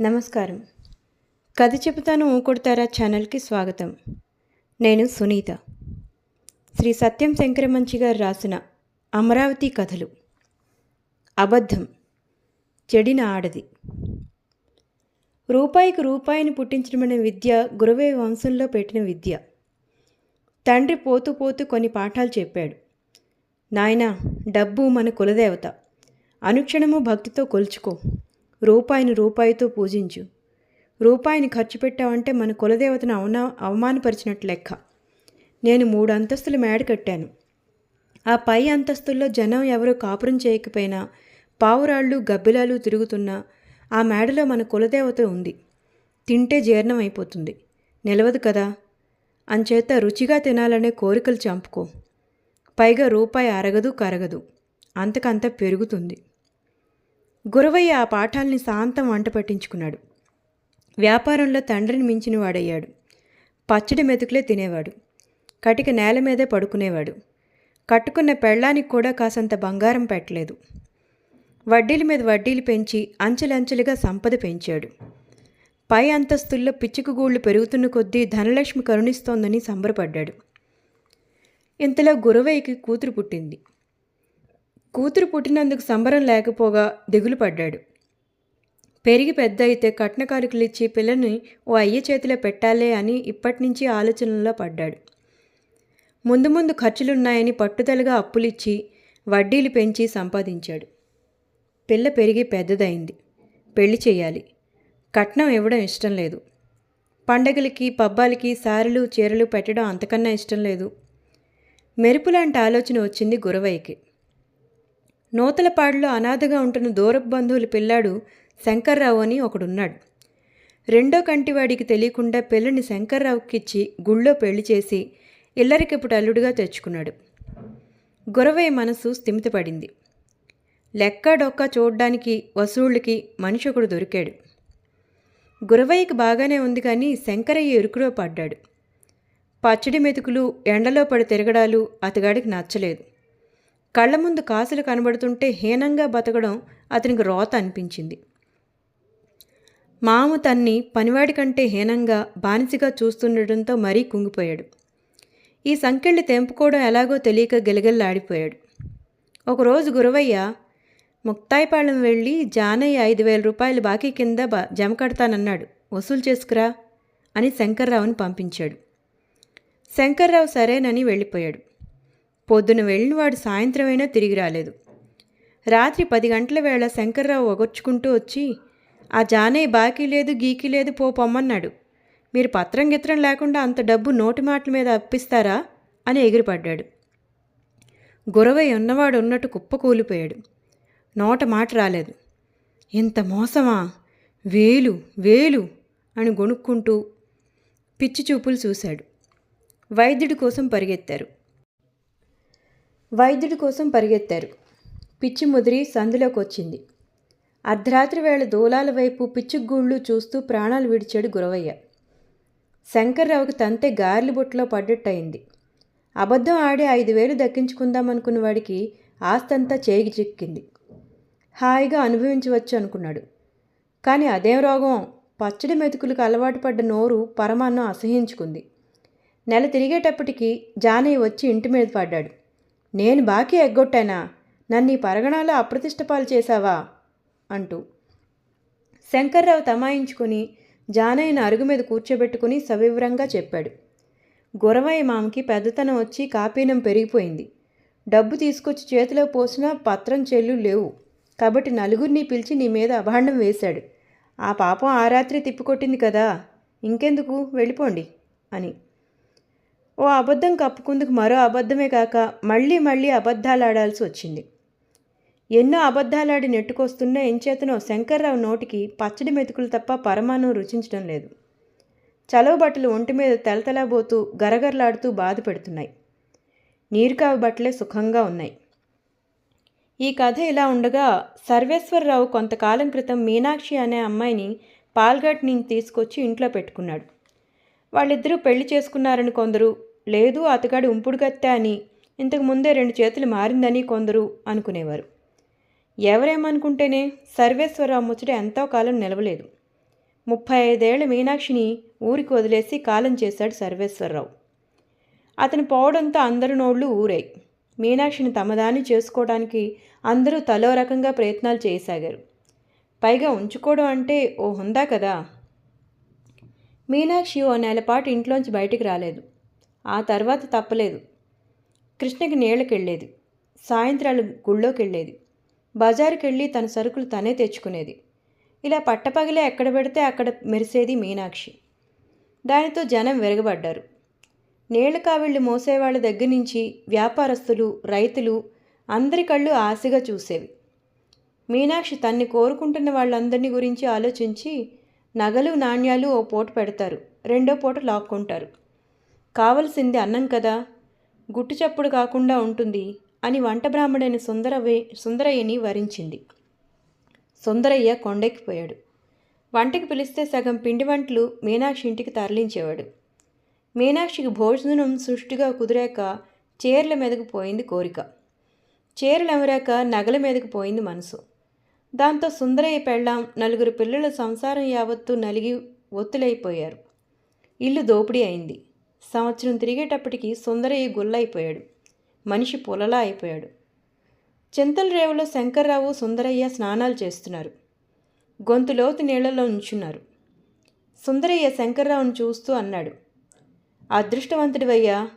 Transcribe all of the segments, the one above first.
నమస్కారం. కథ చెబుతాను ఊకొడతారా ఛానల్కి స్వాగతం. నేను సునీత. శ్రీ సత్యం శంకరమంచి గారు రాసిన అమరావతి కథలు. అబద్ధం. చెడిన ఆడది. రూపాయికి రూపాయిని పుట్టించడమనే విద్య గురువే వంశంలో పెట్టిన విద్య. తండ్రి పోతూ పోతూ కొన్ని పాఠాలు చెప్పాడు. నాయనా డబ్బు మన కులదేవత. అనుక్షణము భక్తితో కొలుచుకో. రూపాయిని రూపాయితో పూజించు. రూపాయిని ఖర్చు పెట్టావంటే మన కులదేవతను అవనా అవమానపరిచినట్టు లెక్క. నేను మూడు అంతస్తుల మేడ కట్టాను. ఆ పై అంతస్తుల్లో జనం ఎవరూ కాపురం చేయకపోయినా పావురాళ్ళు గబ్బిలాలు తిరుగుతున్నా ఆ మేడలో మన కులదేవత ఉంది. తింటే జీర్ణం అయిపోతుంది. నిలవదు కదా. అంచేత రుచిగా తినాలనే కోరికలు చంపుకో. పైగా రూపాయి అరగదు కరగదు. అంతకంత పెరుగుతుంది. గురవయ్య ఆ పాఠాల్ని శాంతం వంట పట్టించుకున్నాడు. వ్యాపారంలో తండ్రిని మించిన వాడయ్యాడు పచ్చడి మెతుకులే తినేవాడు. కటిక నేల మీదే పడుకునేవాడు. కట్టుకున్న పెళ్ళానికి కూడా కాసంత బంగారం పెట్టలేదు. వడ్డీల మీద వడ్డీలు పెంచి అంచెలంచెలుగా సంపద పెంచాడు. పై అంతస్తుల్లో పిచ్చుకుగూళ్ళు పెరుగుతున్న కొద్దీ ధనలక్ష్మి కరుణిస్తోందని సంబరపడ్డాడు. ఇంతలో గురవయ్యకి కూతురు పుట్టింది. కూతురు పుట్టినందుకు సంబరం లేకపోగా దిగులు పడ్డాడు. పెరిగి పెద్ద అయితే కట్నకారుకులు ఇచ్చి పిల్లని ఓ అయ్య చేతిలో పెట్టాలే అని ఇప్పటి నుంచి ఆలోచనలో పడ్డాడు. ముందు ముందు ఖర్చులున్నాయని పట్టుదలగా అప్పులిచ్చి వడ్డీలు పెంచి సంపాదించాడు. పిల్ల పెరిగి పెద్దదైంది. పెళ్ళి చేయాలి. కట్నం ఇవ్వడం ఇష్టం లేదు. పండగలకి పబ్బాలకి సారెలు చీరలు పెట్టడం అంతకన్నా ఇష్టం లేదు. మెరుపు లాంటి ఆలోచన వచ్చింది గురవయ్యకి. నూతలపాడులో అనాథగా ఉంటున్న దూరపు బంధువుల పిల్లాడు శంకర్రావు అని ఒకడున్నాడు. రెండో కంటివాడికి తెలియకుండా పిల్లని శంకర్రావుకిచ్చి గుళ్ళో పెళ్ళి చేసి ఇల్లరికిప్పుడు అల్లుడుగా తెచ్చుకున్నాడు. గురవయ్య మనసు స్థిమితపడింది. లెక్క డొక్క చూడ్డానికి వసూళ్ళకి మనిషి ఒకడు దొరికాడు. గురవయ్యకి బాగానే ఉంది కానీ శంకరయ్య ఎరుకులో పడ్డాడు. పచ్చడి మెతుకులు ఎండలో పడి తిరగడాలు అతగాడికి నచ్చలేదు. కళ్ళ ముందు కాసులు కనబడుతుంటే హీనంగా బతకడం అతనికి రోత అనిపించింది. మామ తన్ని పనివాడి కంటే హీనంగా బానిసగా చూస్తుండటంతో మరీ కుంగిపోయాడు. ఈ సంకెళ్ళి తెంపుకోవడం ఎలాగో తెలియక గిలగిల్లాడిపోయాడు. ఒకరోజు గురవయ్య ముక్తాయిపాళెం వెళ్ళి జానయ్య ఐదు వేల రూపాయలు బాకీ కింద బ జమ కడతానన్నాడు. వసూలు చేసుకురా అని శంకర్రావుని పంపించాడు. శంకర్రావు సరేనని వెళ్ళిపోయాడు. పొద్దున వెళ్ళినవాడు సాయంత్రమైనా తిరిగి రాలేదు. రాత్రి పది గంటల వేళ శంకర్రావు ఒగొచ్చుకుంటూ వచ్చి ఆ జానయ్య బాకీ లేదు గీకి లేదు పో పొమ్మన్నాడు. మీరు పత్రం గిత్రం లేకుండా అంత డబ్బు నోటి మాటల మీద అప్పిస్తారా? అని ఎగిరిపడ్డాడు. గురవై ఉన్నవాడు ఉన్నట్టు కుప్ప కూలిపోయాడు. నోట మాట రాలేదు. ఇంత మోసమా? వేలు వేలు! అని గొణుక్కుంటూ పిచ్చి చూపులు చూశాడు. వైద్యుడి కోసం పరిగెత్తారు. వైద్యుడి కోసం పరిగెత్తారు. పిచ్చి ముదిరి సందులోకి వచ్చింది అర్ధరాత్రి వేళ దూలాల వైపు పిచ్చిగూళ్ళు చూస్తూ ప్రాణాలు విడిచాడు గురవయ్య. శంకర్రావుకి తంతే గార్లి బుట్టలో పడ్డట్టయింది. అబద్ధం ఆడి ఐదు వేలు దక్కించుకుందామనుకున్న వాడికి ఆస్తంతా చేగి చిక్కింది. హాయిగా అనుభవించవచ్చు అనుకున్నాడు. కానీ అదేం రోగం? పచ్చడి మెతుకులకు అలవాటు పడ్డ నోరు పరమాన్నం అసహించుకుంది నెల తిరిగేటప్పటికి జానయ్య వచ్చి ఇంటి మీద పడ్డాడు. నేను బాకీ ఎగ్గొట్టానా? నన్ను ఈ పరగణాలో అప్రతిష్టపాలు చేశావా? అంటూ. శంకర్రావు తమాయించుకొని జానయ్యను అరుగు మీద కూర్చోబెట్టుకుని సవివరంగా చెప్పాడు. గురవయ్య మామకి పెద్దతనం వచ్చి కాపీనం పెరిగిపోయింది. డబ్బు తీసుకొచ్చి చేతిలో పోసినా పత్రం చెల్లు లేవు. కాబట్టి నలుగురిని పిలిచి నీ మీద అభాండం వేశాడు. ఆ పాపం ఆ రాత్రి తిప్పికొట్టింది కదా. ఇంకెందుకు? వెళ్ళిపోండి. అని. ఓ అబద్ధం కప్పుకుందుకు మరో అబద్ధమే కాక మళ్ళీ మళ్ళీ అబద్ధాలు ఆడాల్సి వచ్చింది. ఎన్నో అబద్ధాలాడి నెట్టుకొస్తున్న ఎంచేతనో శంకర్రావు నోటికి పచ్చడి మెతుకులు తప్ప పరమాణం రుచించడం లేదు. చలవ బట్టలు ఒంటి మీద తెలతెలబోతూ గరగరలాడుతూ బాధ పెడుతున్నాయి. నీరుకావి బట్టలే సుఖంగా ఉన్నాయి. ఈ కథ ఇలా ఉండగా సర్వేశ్వరరావు కొంతకాలం క్రితం మీనాక్షి అనే అమ్మాయిని పాల్ఘాట్ నుంచి తీసుకొచ్చి ఇంట్లో పెట్టుకున్నాడు. వాళ్ళిద్దరూ పెళ్ళి చేసుకున్నారని కొందరు లేదు అతగాడి ఉంపుడుగత్తె అని. ఇంతకు ముందే రెండు చేతులు మారిందని కొందరు అనుకునేవారు. ఎవరేమనుకుంటేనే సర్వేశ్వరరావు ముచ్చట ఎంతో కాలం నిలవలేదు. ముప్పై ఐదేళ్ళ మీనాక్షిని ఊరికి వదిలేసి కాలం చేశాడు సర్వేశ్వరరావు. అతను పోవడంతో అందరి నోళ్ళు ఊరాయి. మీనాక్షిని తమదాన్ని చేసుకోవడానికి అందరూ తలో రకంగా ప్రయత్నాలు చేయసాగారు. పైగా ఉంచుకోవడం అంటే ఓ హుందా కదా? మీనాక్షి ఓ నెలపాటు ఇంట్లోంచి బయటికి రాలేదు. ఆ తర్వాత తప్పలేదు. కృష్ణకి నీళ్ళకెళ్ళేది. సాయంత్రాలు గుళ్ళోకి వెళ్ళేది బజారుకి వెళ్ళి తన సరుకులు తనే తెచ్చుకునేది. ఇలా పట్టపగలే ఎక్కడ పెడితే అక్కడ మెరిసేది మీనాక్షి. దానితో జనం విరగబడ్డారు. నీళ్ళ కావిళ్ళు మోసేవాళ్ళ దగ్గర నుంచి వ్యాపారస్తులు రైతులు అందరి కళ్ళు ఆశగా చూసేవి. మీనాక్షి తన్ని కోరుకుంటున్న వాళ్ళందరినీ గురించి ఆలోచించి నగలు నాణ్యాలు ఓ పూట పెడతారు. రెండో పూట లాక్కుంటారు. కావలసింది అన్నం కదా? గుట్టు చప్పుడు కాకుండా ఉంటుంది అని వంట బ్రాహ్మడైన సుందరవే సుందరయ్యని వరించింది. సుందరయ్య కొండెక్కిపోయాడు. వంటకి పిలిస్తే సగం పిండి వంటలు మీనాక్షి ఇంటికి తరలించేవాడు. మీనాక్షికి భోజనం సుష్టిగా కుదిరాక చీరల మీదకు పోయింది కోరిక. చీరలు ఎమరాక నగల మీదకు పోయింది మనసు. దాంతో సుందరయ్య పెళ్ళాం నలుగురు పిల్లల సంసారం యావత్తు నలిగి ఒత్తులైపోయారు. ఇల్లు దోపిడీ అయింది. సంవత్సరం తిరిగేటప్పటికి సుందరయ్య గుల్లైపోయాడు. మనిషి పొలలా అయిపోయాడు. చింతల రేవులో శంకర్రావు సుందరయ్య స్నానాలు చేస్తున్నారు. గొంతులోతు నీళ్ళలో ఉంచున్నారు సుందరయ్య శంకర్రావును చూస్తూ అన్నాడు. అదృష్టవంతుడివయ్యా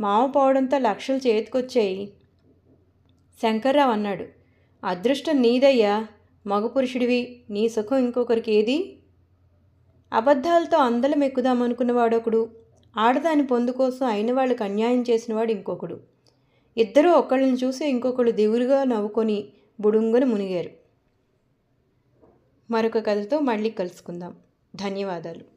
మామ పోవడంతో లక్షలు చేతికొచ్చాయి. శంకర్రావు అన్నాడు. అదృష్టం నీదయ్యా మగపురుషుడివి నీ సుఖం ఇంకొకరికి ఏది? అబద్ధాలతో అందలం ఎక్కుదామనుకున్నవాడొకడు ఆడదాని పొందు కోసం అయిన వాళ్ళకి అన్యాయం చేసినవాడు ఇంకొకడు. ఇద్దరూ ఒకళ్ళని చూసి ఇంకొకళ్ళు దిగులుగా నవ్వుకొని బుడుంగున మునిగారు. మరొక కథతో మళ్ళీ కలుసుకుందాం. ధన్యవాదాలు.